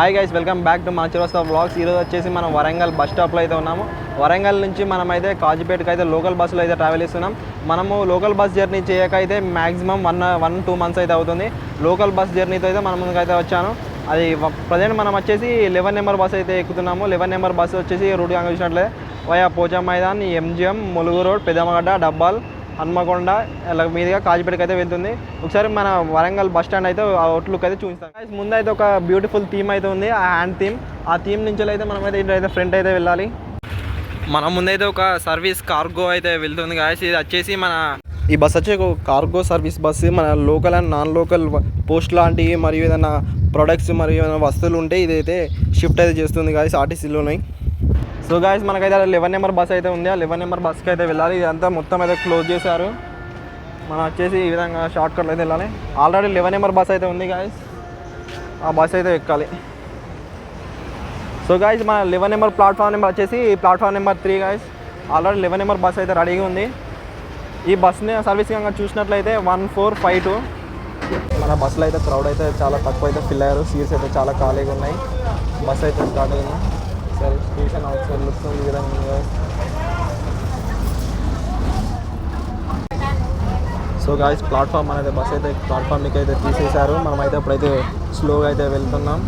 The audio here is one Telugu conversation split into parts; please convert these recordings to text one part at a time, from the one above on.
Hi guys welcome back to మా చిరోస్తా బ్లాగ్స్ ఈరోజు వచ్చేసి మనం వరంగల్ బస్ స్టాప్లో అయితే ఉన్నాము. వరంగల్ నుంచి మనమైతే కాజీపేటకి అయితే లోకల్ బస్సులో అయితే ట్రావెల్ చేస్తున్నాం. మనము లోకల్ బస్ జర్నీ చేయక అయితే maximum one one two months అయితే అవుతుంది. లోకల్ బస్ జర్నీతో అయితే మన ముందుకైతే వచ్చాను. అది ప్రజెంట్ మనం వచ్చేసి లెవెన్ నెంబర్ బస్ అయితే ఎక్కుతున్నాము. లెవెన్ నెంబర్ బస్ వచ్చేసి రూట్ కనుక చూసినట్లయితే via Pocha Maidan MGM Mulugu road Pedamagadda Dabbal Hanamkonda ఇలా మీదుగా కాజిపేటకి అయితే వెళ్తుంది. ఒకసారి మన వరంగల్ బస్ స్టాండ్ అయితే ఆ అవుట్లుక్ అయితే చూపిస్తాం. ముందు అయితే ఒక బ్యూటిఫుల్ థీమ్ అయితే ఉంది ఆ హ్యాండ్ థీమ్ ఆ థీమ్ నుంచి అయితే మనం అయితే అయితే ఫ్రంట్ అయితే వెళ్ళాలి. మన ముందైతే ఒక సర్వీస్ కార్గో అయితే వెళ్తుంది గాయస్ ఇది వచ్చేసి మన ఈ బస్ వచ్చి ఒక కార్గో సర్వీస్ బస్సు మన local and non local post లాంటివి మరియు ఏదైనా ప్రొడక్ట్స్ మరియు ఏదైనా వస్తువులు ఉంటే ఇదైతే షిఫ్ట్ అయితే చేస్తుంది గాయస్ ఆర్టీసీలోనే సో గాయస్ మనకైతే లెవెన్ నెంబర్ బస్ అయితే ఉంది. ఆ లెవెన్ నెంబర్ బస్కి అయితే వెళ్ళాలి. ఇదంతా మొత్తం అయితే క్లోజ్ చేశారు. మనం వచ్చేసి ఈ విధంగా షార్ట్ కట్లో అయితే వెళ్ళాలి. ఆల్రెడీ లెవెన్ నెంబర్ బస్ అయితే ఉంది గాయస్ ఆ బస్ అయితే ఎక్కాలి. సో గాయస్ మన లెవెన్ నెంబర్ ప్లాట్ఫామ్ నెంబర్ వచ్చేసి platform number three guys already eleven number bus అయితే రెడీగా ఉంది. ఈ బస్ని సర్వీస్ కనుక చూసినట్లయితే వన్ ఫోర్ ఫైవ్ టూ మన బస్సులో అయితే క్రౌడ్ అయితే చాలా తక్కువ అయితే ఫిల్ అయ్యారు. సీట్స్ అయితే చాలా ఖాళీగా ఉన్నాయి. బస్ అయితే స్టార్ట్ అయింది సరే స్టేషన్ అవుట్ సైడ్ లుక్ ఈ విధంగా ఉంది సో గాయస్ ప్లాట్ఫామ్ అనేది బస్ అయితే ప్లాట్ఫామ్కి అయితే తీసేశారు. మనం అయితే ఇప్పుడైతే స్లోగా అయితే వెళ్తున్నాం.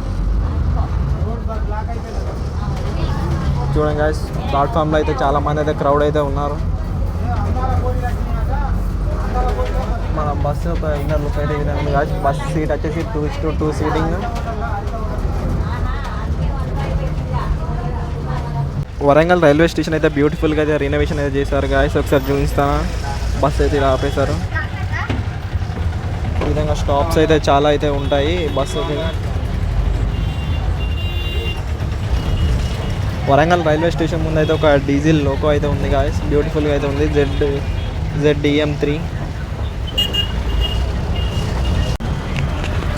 చూడండి గాయస్ ప్లాట్ఫామ్లో అయితే చాలా మంది అయితే క్రౌడ్ అయితే ఉన్నారు. మన బస్సు ఇన్నర్ లుక్ అయితే విధంగా గాయస్ బస్ సీట్ వచ్చేసి two two two seating Warangal railway station అయితే బ్యూటిఫుల్గా అయితే రినోవేషన్ అయితే చేశారు గాయస్ ఒకసారి చూపిస్తాను బస్ అయితే ఇలా ఆపేశారు. ఈ విధంగా స్టాప్స్ అయితే చాలా అయితే ఉంటాయి బస్సు అయితే. వరంగల్ రైల్వే స్టేషన్ ముందు అయితే ఒక డీజిల్ లోకో అయితే ఉంది గాయస్ బ్యూటిఫుల్గా అయితే ఉంది. జెడ్ జెడ్ త్రీ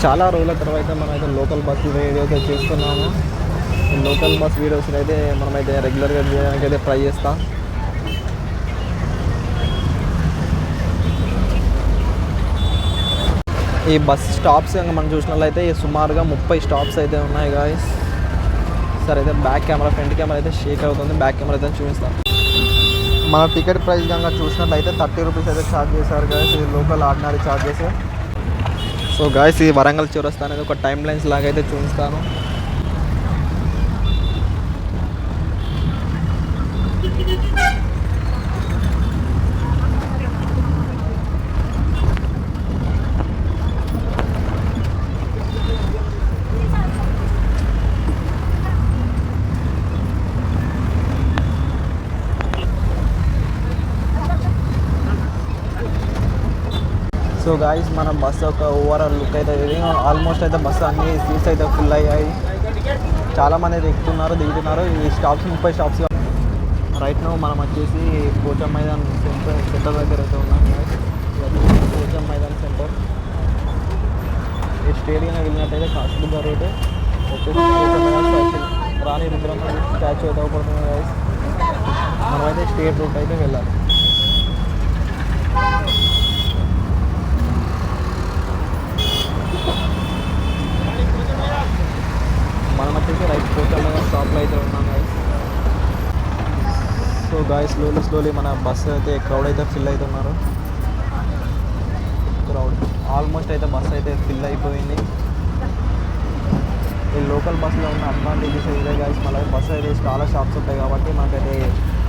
చాలా రోజుల తర్వాత మనం అయితే లోకల్ బస్సు అయితే చేస్తున్నాము. లోకల్ బస్ వీడియోస్ అయితే మనమైతే రెగ్యులర్గా చేయడానికి అయితే ట్రై చేస్తాం. ఈ బస్ స్టాప్స్ కనుక మనం చూసినట్లయితే సుమారుగా ముప్పై స్టాప్స్ అయితే ఉన్నాయి గాయస్ సరే అయితే బ్యాక్ కెమెరా ఫ్రంట్ కెమెరా అయితే షేక్ అవుతుంది. బ్యాక్ కెమెరా అయితే చూపిస్తాం. మన టికెట్ ప్రైస్ కనుక చూసినట్లయితే థర్టీ రూపీస్ అయితే ఛార్జ్ చేశారు గాయస్ ఇది local ordinary charges so guys ఈ వరంగల్ చివరస్తా అనేది ఒక టైం లైన్స్ లాగా అయితే చూపిస్తాను. సో గాయస్ మన బస్ ఒక ఓవరాల్ లుక్ అయితే ఆల్మోస్ట్ అయితే బస్సు అన్ని సీట్స్ అయితే ఫుల్ అయ్యాయి. చాలా మంది అయితే ఎక్కుతున్నారు దిగుతున్నారు. ఈ స్టాప్స్ ముప్పై స్టాప్స్ రైట్ నో మనం వచ్చేసి పోచం మైదాన్ సెంటర్ సెంటర్ దగ్గర అయితే ఉన్నాం guys. పోచం మైదాన్ సెంటర్ ఈ స్టేడియం వెళ్ళినట్టయితే కాస్ట్గా రోడ్ వచ్చేసి స్టాచ్యూ రాణి రుద్రమ్మ స్టాచ్యూ అయితే అవపడుతుంది మనమైతే స్టేట్ రూట్ అయితే వెళ్ళాలి. మనం వచ్చేసి రైట్ పోతాం స్టాప్లో అయితే ఉన్నాం guys so guys slowly slowly మన బస్సు అయితే క్రౌడ్ అయితే ఫిల్ అవుతున్నారు. క్రౌడ్ ఆల్మోస్ట్ అయితే బస్సు అయితే ఫిల్ అయిపోయింది. ఈ లోకల్ బస్సులో ఉన్న అడ్వాంటేజెస్ ఇదే గాయస్ మళ్ళీ బస్సు అయితే చాలా షాప్స్ ఉంటాయి కాబట్టి మనకైతే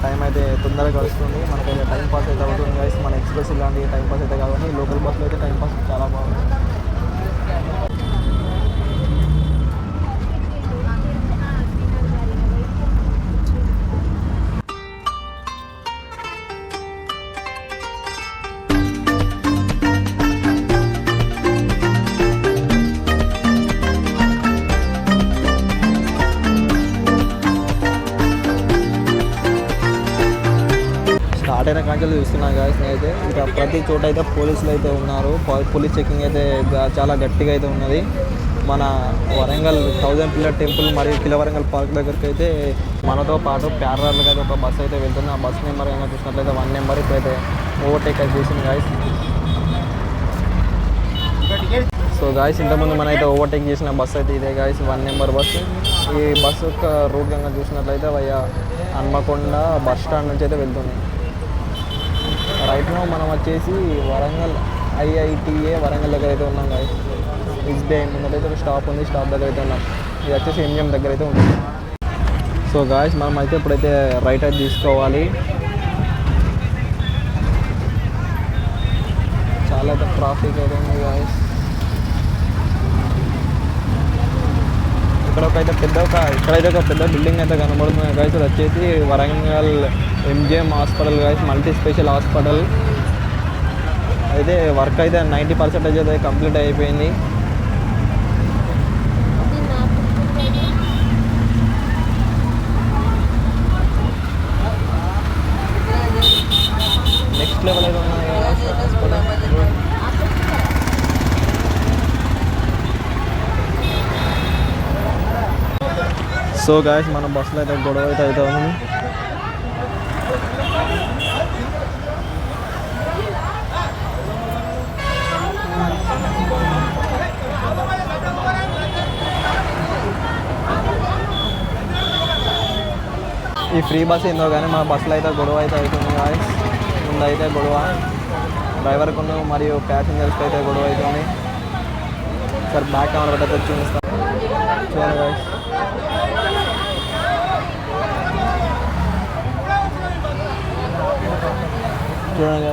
టైం అయితే తొందరగా గడుస్తుంది. మనకైతే టైం పాస్ అయితే అవుతుంది గాయస్ మన ఎక్స్ప్రెస్ ఇలాంటి టైం పాస్ అయితే కాబట్టి లోకల్ బస్సులో అయితే టైం పాస్ చాలా బాగుంది. చూస్తున్నా గాయస్ అయితే ఇంకా ప్రతి చోట అయితే పోలీసులు అయితే ఉన్నారు. పోలీస్ చెకింగ్ అయితే చాలా గట్టిగా అయితే ఉన్నది. మన వరంగల్ థౌజండ్ పిల్లర్ టెంపుల్ మరియు కిల వరంగల్ పార్క్ దగ్గరికి అయితే మనతో పాటు ప్యారలల్గా అయితే ఒక బస్సు అయితే వెళ్తుంది ఆ బస్ నెంబర్ అయినా చూసినట్లయితే వన్ నెంబర్ ఇప్పుడైతే ఓవర్టేక్ అయితే చేసింది గాయస్ సో గాయస్ ఇంతకుముందు మనం అయితే ఓవర్టేక్ చేసిన బస్ అయితే ఇదే గాయస్ వన్ నెంబర్ బస్సు ఈ బస్సు యొక్క రూట్ కనుక చూసినట్లయితే వయ్యా హన్మకొండ బస్ స్టాండ్ నుంచి అయితే వెళ్తుంది. రైట్ నో మనం వచ్చేసి వరంగల్ ఐఐటిఏ వరంగల్ దగ్గర అయితే ఉన్నాం కదా ఎస్బీఐ ముందరైతే ఒక స్టాప్ ఉంది స్టాప్ దగ్గర అయితే ఉన్నాం. ఇది వచ్చేసి ఎంజిఎం దగ్గర అయితే ఉంటుంది సో గాయస్ మనం అయితే ఇప్పుడైతే రైట్ అయితే తీసుకోవాలి. చాలా అయితే ట్రాఫిక్ అయితే ఉంది గాయస్ ఇక్కడ ఒక అయితే పెద్ద ఒక ఇక్కడైతే ఒక పెద్ద బిల్డింగ్ అయితే కనబడుతుంది గాయస్ వచ్చేసి Warangal MGM hospital guys multi special hospital అయితే వర్క్ అయితే నైంటీ పర్సెంటేజ్ అయితే కంప్లీట్ అయిపోయింది. నెక్స్ట్ లెవెల్ అయితే ఉన్నాయి సో గాయస్ మన బస్సులో అయితే గొడవ అయితే అవుతుంది. ఈ ఫ్రీ బస్ ఏందో కానీ మన బస్సులో అయితే గొడవ అయితే అవుతుంది గాయస్ ముందైతే గొడవ. గొడవ డ్రైవర్కు మరియు ప్యాసింజర్స్కి అయితే గొడవ అవుతుంది. సార్ బ్యాక్ కెమెరా పెట్టఅయితే చూపిస్తాం. చూడండి గాయస్ చూడండి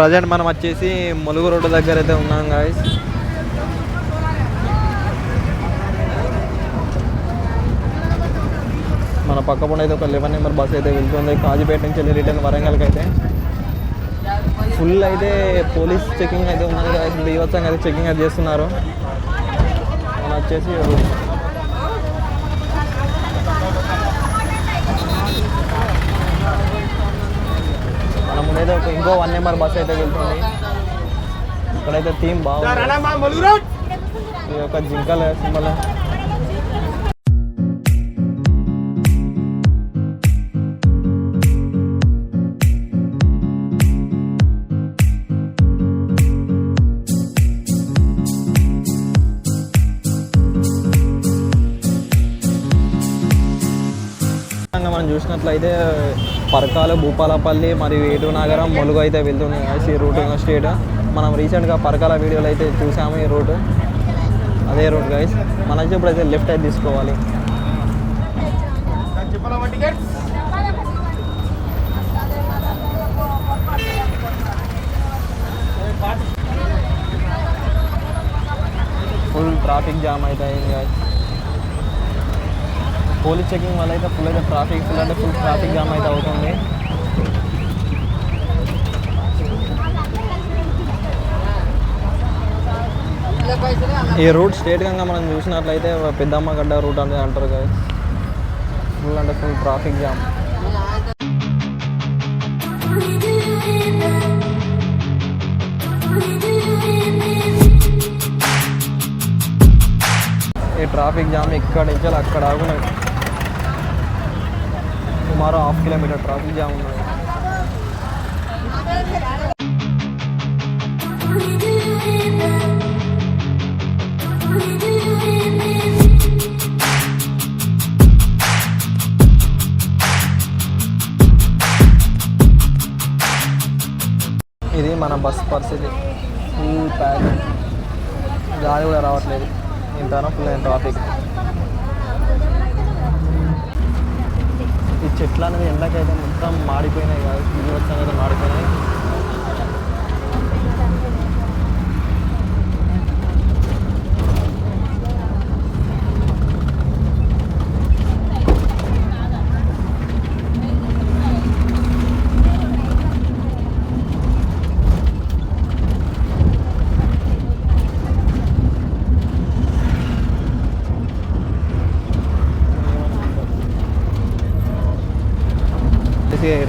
ప్రజెంట్ మనం వచ్చేసి ములుగు రోడ్డు దగ్గర అయితే ఉన్నాం గాయస్ మన పక్క పండు అయితే ఒక లెవెన్ నెంబర్ బస్ అయితే వెళ్తుంది. కాజీపేట నుంచి వెళ్ళి రిటర్న్ వరంగల్కి అయితే. ఫుల్ అయితే పోలీస్ చెకింగ్ అయితే ఉన్నది గాయస్ బీవత్సంగా అయితే చెకింగ్ అయితే చేస్తున్నారు. మన వచ్చేసి ముందైతే ఒక ఇంకో వన్ నెంబర్ బస్ అయితే వెళ్తుంది. ఇక్కడైతే థీమ్ బాగుంది. ఈ యొక్క జింకల సింబల్. చూసినట్లయితే పరకాలు భూపాలపల్లి మరియు ఏటూ నగరం ములుగు అయితే వెళ్తుంది guys ఈ రూట్ స్టేట్ మనం రీసెంట్గా పరకాల వీడియోలు అయితే చూసాము ఈ రూట్ అదే రూట్ గైస్ మన ఇప్పుడైతే లెఫ్ట్ అయితే తీసుకోవాలి. ఫుల్ ట్రాఫిక్ జామ్ అయితే అయింది పోలీస్ చెకింగ్ వల్ల అయితే ఫుల్ అయితే ట్రాఫిక్ ఫుల్ అంటే ఫుల్ ట్రాఫిక్ జామ్ అయితే అవుతుంది. ఈ రూట్ స్టేట్ గంగా మనం చూసినట్లయితే పెద్దమ్మ గడ్డ రూట్ అనేది అంటారు కదా ఫుల్ అంటే ఫుల్ ట్రాఫిక్ జామ్ ఈ ట్రాఫిక్ జామ్ ఇక్కడ నుంచి అక్కడ ఆగున్నాయి సుమారు హాఫ్ కిలోమీటర్ ట్రాఫిక్ జామ్ ఉన్నది. ఇది మన బస్ పరిస్థితి. ఫుల్ ప్యాక్ గాలి కూడా రావట్లేదు. ఇంతనో ఫుల్ ట్రాఫిక్ ఈ చెట్లు అనేది ఎండకైతే మొత్తం మాడిపోయినాయి కాదు. ఇది వచ్చాక మాడిపోయినాయి.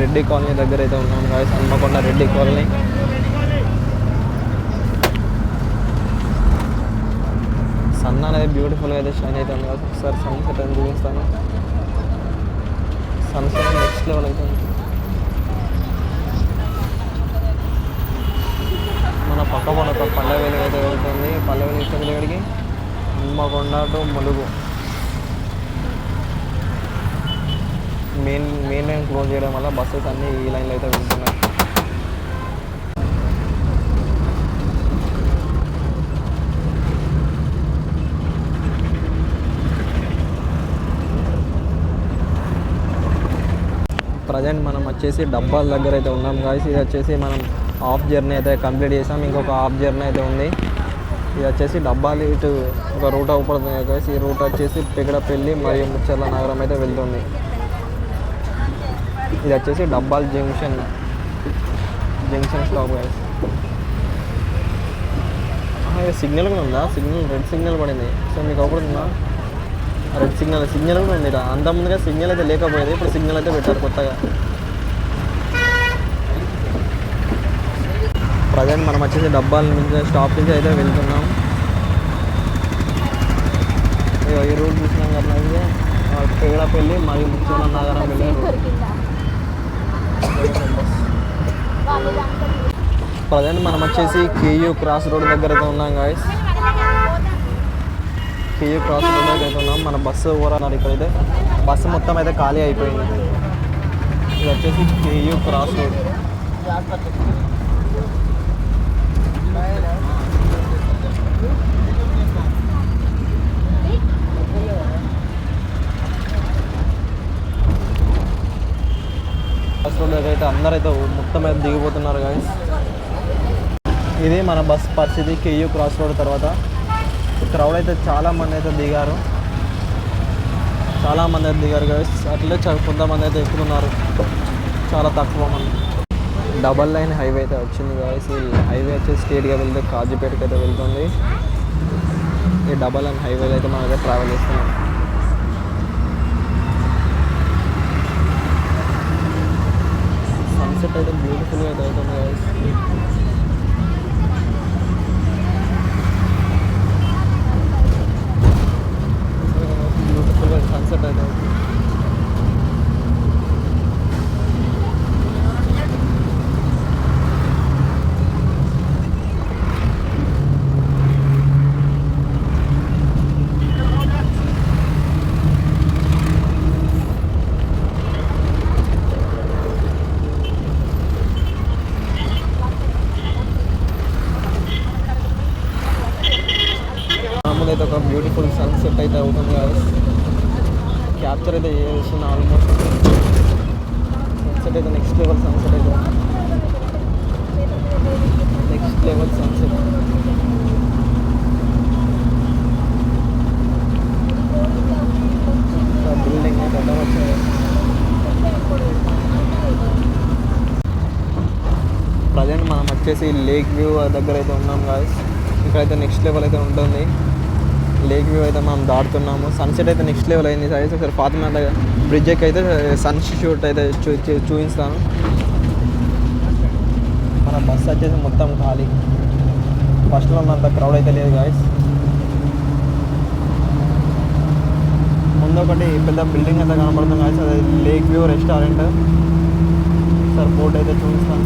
రెడ్డి కాలనీ దగ్గర అయితే ఉన్నాను guys Hanamkonda Reddy colony. Sun అనేది బ్యూటిఫుల్గా అయితే షైన్ అయితే ఉంది కదా ఒకసారి సన్సెట్ అని చూపిస్తాను. సన్సెట్ నెక్స్ట్ లెవెల్ అయితే ఉంది. మన పక్క పడ ఒక పల్లె వెలుగు అయితే వెళ్తుంది. పల్లె వెలుగు దగ్గరికి Hanamkonda to Mulugu. Main main line close చేయడం వల్ల బస్సెస్ అన్నీ ఈ లైన్లో అయితే వెళ్తున్నాయి. ప్రజెంట్ మనం వచ్చేసి డబ్బాల దగ్గర అయితే ఉన్నాం గాయస్ ఇది వచ్చేసి మనం హాఫ్ జర్నీ అయితే కంప్లీట్ చేసాం. ఇంకొక హాఫ్ జర్నీ అయితే ఉంది. ఇది వచ్చేసి డబ్బాలు ఇటు ఒక రూట్ అవుపడుతుంది గాయస్ ఈ రూట్ వచ్చేసి పెగడపల్లి మరియు ముచ్చర్ల నగరం అయితే వెళ్తుంది. ఇది వచ్చేసి Dabbal junction. Junction stop signal కూడా ఉందా? సిగ్నల్ రెడ్ సిగ్నల్ పడింది. సో మీకు అవుపడుతుందా రెడ్ సిగ్నల్ సిగ్నల్ కూడా ఉంది ఇక్కడ అంత ముందుగా సిగ్నల్ అయితే లేకపోయేది ఇప్పుడు సిగ్నల్ అయితే పెట్టారు కొత్తగా. ప్రజెంట్ మనం వచ్చేసి డబ్బాల నుంచి స్టాప్ నుంచి అయితే వెళ్తున్నాం. ఈ రోడ్ చూసినాం కదా ఇది, ఆ, మరియు ముచ్చల నగరం వెళ్ళే ప్రజెంట్ మనం వచ్చేసి కేయూ క్రాస్ రోడ్ దగ్గర అయితే ఉన్నాం గాయస్ కేయూ క్రాస్ రోడ్ దగ్గర అయితే ఉన్నాం. మన బస్సు ఓవరాల్ ఇక్కడైతే. బస్సు మొత్తం అయితే ఖాళీ అయిపోయింది. ఇది వచ్చేసి KU cross road bus road దగ్గర అయితే అందరూ అయితే మొత్తం అయితే దిగిపోతున్నారు గాయస్ ఇది మన బస్ పరిస్థితి కేయూ క్రాస్ రోడ్ తర్వాత. క్రౌడ్ అయితే చాలా మంది అయితే దిగారు. చాలా మంది అయితే దిగారు గాయస్ అట్లే కొంతమంది అయితే ఎక్కుతున్నారు. చాలా తక్కువ మంది. డబల్ లైన్ హైవే అయితే వచ్చింది గాయస్ ఈ హైవే వచ్చి స్ట్రేట్గా వెళ్తే కాజీపేటకి అయితే వెళ్తుంది. ఈ డబల్ లైన్ హైవేలో అయితే మనం అయితే ట్రావెల్ చేస్తున్నాం సన్సెట్ అయితే బ్యూటిఫుల్గా అయితే అవుతుంది గాయస్ బ్యూటిఫుల్గా సన్సెట్ అయితే అవుతుంది మామూలు అయితే ఒక బ్యూటిఫుల్ సన్సెట్ అయితే అవుతుంది కదా క్యాప్చర్ అయితే చేసిన ఆల్మోస్ట్ సన్సెట్ అయితే నెక్స్ట్ లెవెల్ సన్సెట్ అయితే. నెక్స్ట్ లెవెల్ సన్సెట్ బిల్డింగ్ అయితే ప్రజెంట్ మనం వచ్చేసి లేక్ వ్యూ దగ్గర అయితే ఉన్నాం కాదు ఇక్కడైతే నెక్స్ట్ లెవెల్ అయితే ఉంటుంది. లేక్ వ్యూ అయితే మనం దాటుతున్నాము. సన్సెట్ అయితే నెక్స్ట్ లెవెల్ అయింది. సైజ్ ఒకసారి ఫాతిమా బ్రిడ్జ్ ఎక్కి అయితే సన్షూట్ అయితే చూ చూపిస్తాను. మన బస్ వచ్చేసి మొత్తం ఖాళీ. ఫస్ట్లో ఉన్నంత క్రౌడ్ అయితే లేదు గాయస్ ముందు ఒకటి పెద్ద బిల్డింగ్ అయితే కనబడుతుంది గాయస్ అది lake view restaurant sir board అయితే చూపిస్తాను.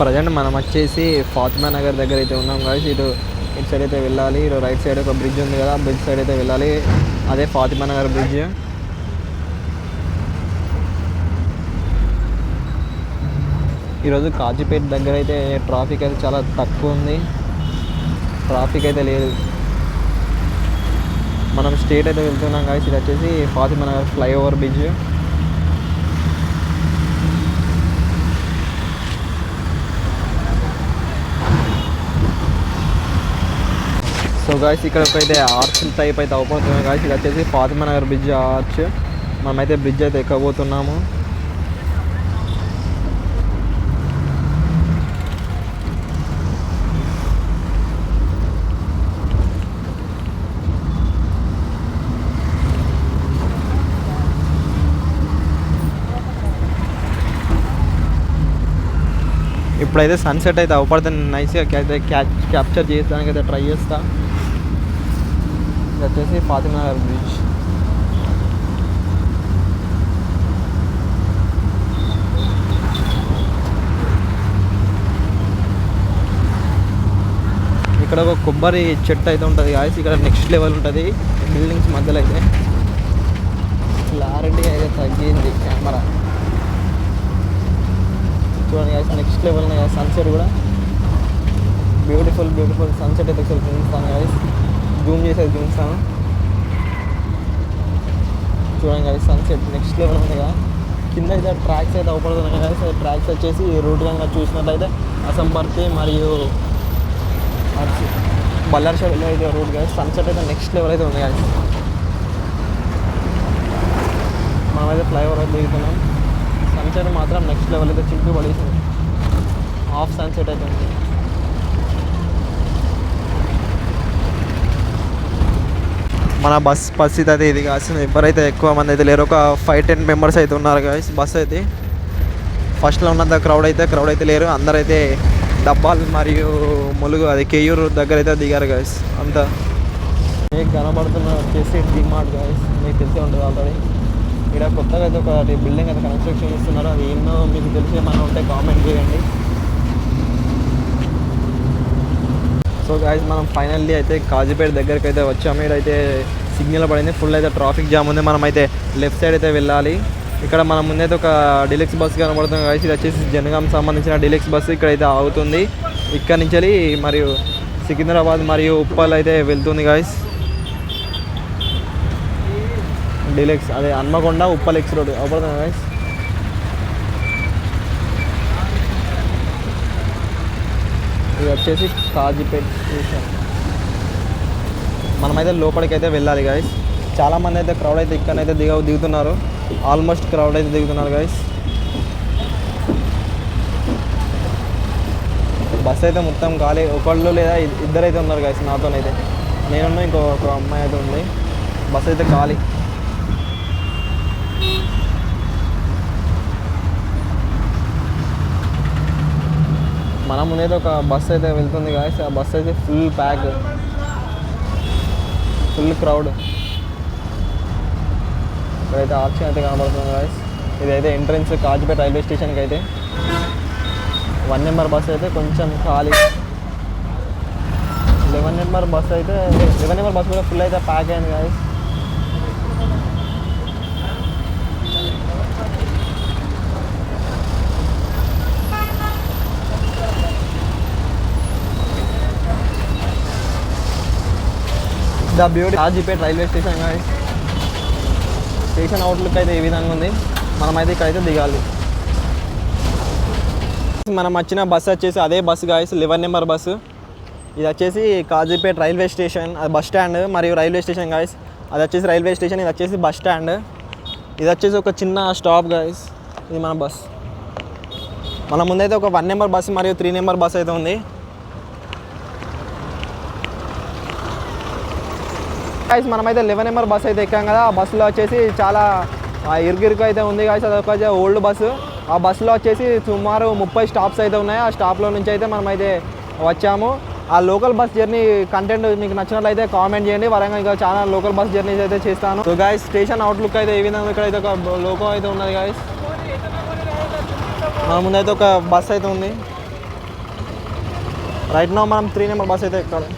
ప్రజెంట్ మనం వచ్చేసి ఫాతిమా నగర్ దగ్గర అయితే ఉన్నాం గాయస్ ఇటు ఇటు సైడ్ అయితే వెళ్ళాలి. ఇటు రైట్ సైడ్ ఒక బ్రిడ్జ్ ఉంది కదా బ్రిడ్జ్ సైడ్ అయితే వెళ్ళాలి. అదే ఫాతిమా నగర్ బ్రిడ్జ్ ఈరోజు కాజీపేట దగ్గర అయితే ట్రాఫిక్ అయితే చాలా తక్కువ ఉంది. ట్రాఫిక్ అయితే లేదు. మనం స్టేట్ అయితే వెళ్తున్నాం గాయస్ ఇది వచ్చేసి Fatima Nagar flyover bridge so guys ఇక్కడ అయితే ఆర్చ్ టైప్ అయితే అవ్వబోతున్నాయి గాయస్ ఇక్కడ వచ్చేసి ఫాతిమా నగర్ బ్రిడ్జ్ ఆర్చ్ మనమైతే బ్రిడ్జ్ అయితే ఎక్కబోతున్నాము. ఇప్పుడైతే సన్సెట్ అయితే అవపడుతుంది. నైస్గా అయితే క్యాచ్ క్యాప్చర్ చేయడానికి అయితే ట్రై చేస్తా. ఇది వచ్చేసి ఫాతిమనగర్ బ్రిడ్జ్ ఇక్కడ ఒక కొబ్బరి చెట్టు అయితే ఉంటుంది కాదు ఇక్కడ నెక్స్ట్ లెవెల్ ఉంటుంది. బిల్డింగ్స్ మధ్యలో అయితే. క్లారిటీ అయితే తగ్గింది కెమెరా చూడండి కాదు నెక్స్ట్ లెవెల్ సన్సెట్ కూడా. బ్యూటిఫుల్ బ్యూటిఫుల్ సన్సెట్ అయితే ఒకసారి చూపిస్తాను కాదు జూమ్ చేసేది చూపిస్తాను చూడండి కదా సన్సెట్ నెక్స్ట్ లెవెల్ ఉంది కదా. కింద అయితే ట్రాక్స్ అయితే అవపడుతున్నాయి కదా. ట్రాక్స్ వచ్చేసి రూట్ కనుక చూసినట్లయితే అసంపర్తి మరియు అర్చి వెళ్ళి అయితే రూట్ గాయస్ సన్సెట్ అయితే నెక్స్ట్ లెవెల్ అయితే ఉంది గాయస్ మనమైతే ఫ్లైఓవర్ అయితే దిగుతున్నాం. సన్సెట్ మాత్రం నెక్స్ట్ లెవెల్ అయితే చింపి పడేసింది. హాఫ్ సన్సెట్ అయితే ఉంది. మన బస్ పరిస్థితి అయితే ఇది కాసింది ఎవరైతే ఎక్కువ మంది అయితే లేరు ఒక ఫైవ్ టెన్ మెంబర్స్ అయితే ఉన్నారు గాయస్ బస్ అయితే. ఫస్ట్లో ఉన్నంత క్రౌడ్ అయితే క్రౌడ్ అయితే లేరు. అందరైతే డబ్బాలు మరియు ములుగు అది కేయూరు దగ్గర అయితే దిగారు గాయస్ అంతా. మీకు కనబడుతున్న వచ్చేసి డిమార్ట్ గాయస్ మీకు తెలిసే ఉంటుంది ఆల్రెడీ ఇక్కడ కొత్తగా అయితే ఒక బిల్డింగ్ అయితే కన్స్ట్రక్షన్ చేస్తున్నారు. అది ఎన్నో మీకు తెలిసి మనం ఉంటే కామెంట్ చేయండి. సో గాయస్ మనం ఫైనల్లీ అయితే కాజీపేట దగ్గరికి అయితే వచ్చాము ఇక్కడైతే అయితే సిగ్నల్ పడింది. ఫుల్ అయితే ట్రాఫిక్ జామ్ ఉంది. మనం అయితే లెఫ్ట్ సైడ్ అయితే వెళ్ళాలి. ఇక్కడ మన ముందైతే ఒక డిలెక్స్ బస్ కనబడుతుంది గాయస్ ఇది వచ్చేసి జనగాం సంబంధించిన డిలెక్స్ బస్సు ఇక్కడైతే ఆగుతుంది. ఇక్కడ నుంచి వెళ్ళి మరియు సికింద్రాబాద్ మరియు ఉప్పల్ అయితే వెళ్తుంది గాయస్ డిలెక్స్ అదే హన్మకొండ ఉప్పల్ ఎక్స్ రోడ్ అవపడుతుంది గాయస్ ఇది వచ్చేసి కాజీపేట్ స్టేషన్. మనమైతే లోపలికి అయితే వెళ్ళాలి గాయస్ చాలామంది అయితే క్రౌడ్ అయితే ఇక్కడనైతే దిగ దిగుతున్నారు. ఆల్మోస్ట్ క్రౌడ్ అయితే దిగుతున్నారు గాయస్ బస్ అయితే మొత్తం ఖాళీ. ఒకళ్ళు లేదా ఇద్దరైతే ఉన్నారు గాయస్ నాతోనైతే. నేను ఇంకో ఒక అమ్మాయి అయితే ఉంది. బస్ అయితే ఖాళీ. మనం ఉండేది ఒక బస్ అయితే వెళ్తుంది కాదు ఆ బస్ అయితే ఫుల్ ప్యాక్ ఫుల్ క్రౌడ్ ఇక్కడైతే ఆప్షన్ అయితే కనబడుతుంది గాయస్ ఇదైతే ఎంట్రన్స్ కాజీపేట రైల్వే స్టేషన్కి అయితే. వన్ నెంబర్ బస్ అయితే కొంచెం ఖాళీ. లెవెన్ నెంబర్ బస్ అయితే లెవెన్ నెంబర్ బస్ కూడా ఫుల్ అయితే ప్యాక్ అయింది guys the beauty Kazipet railway station guys station outlook అయితే ఈ విధంగా ఉంది. మనమైతే ఇక్కడైతే దిగాలి. మనం వచ్చిన బస్సు వచ్చేసి అదే bus guys eleven number bus ఇది వచ్చేసి కాజీపేట రైల్వే స్టేషన్ అది బస్ స్టాండ్ మరియు రైల్వే స్టేషన్ గాయస్ అది వచ్చేసి రైల్వే స్టేషన్ ఇది వచ్చేసి బస్ స్టాండ్ ఇది వచ్చేసి ఒక చిన్న స్టాప్ గాయస్ ఇది మన బస్ మన ముందైతే ఒక వన్ నెంబర్ బస్సు మరియు త్రీ నెంబర్ బస్ అయితే ఉంది. గాయస్ మనమైతే లెవెన్ నెంబర్ బస్ అయితే ఎక్కాం కదా. ఆ బస్సులో వచ్చేసి చాలా ఆ, ఇరుకు ఇరుకు అయితే ఉంది గాయస్ అది ఓల్డ్ బస్సు ఆ బస్సులో వచ్చేసి సుమారు ముప్పై స్టాప్స్ అయితే ఉన్నాయి. ఆ స్టాప్లో నుంచి అయితే మనమైతే వచ్చాము. ఆ లోకల్ బస్ జర్నీ కంటెంట్ మీకు నచ్చినట్లయితే కామెంట్ చేయండి. వరంగా ఇంకా చాలా లోకల్ బస్ జర్నీస్ అయితే చేస్తాను. సో గాయస్ స్టేషన్ అవుట్లుక్ అయితే ఈ విధంగా ఇక్కడ అయితే ఒక లోకో అయితే ఉన్నది గాయస్ మన ముందైతే ఒక బస్ అయితే ఉంది. రైట్ నో మనం త్రీ నెంబర్ బస్ అయితే ఎక్కాలి.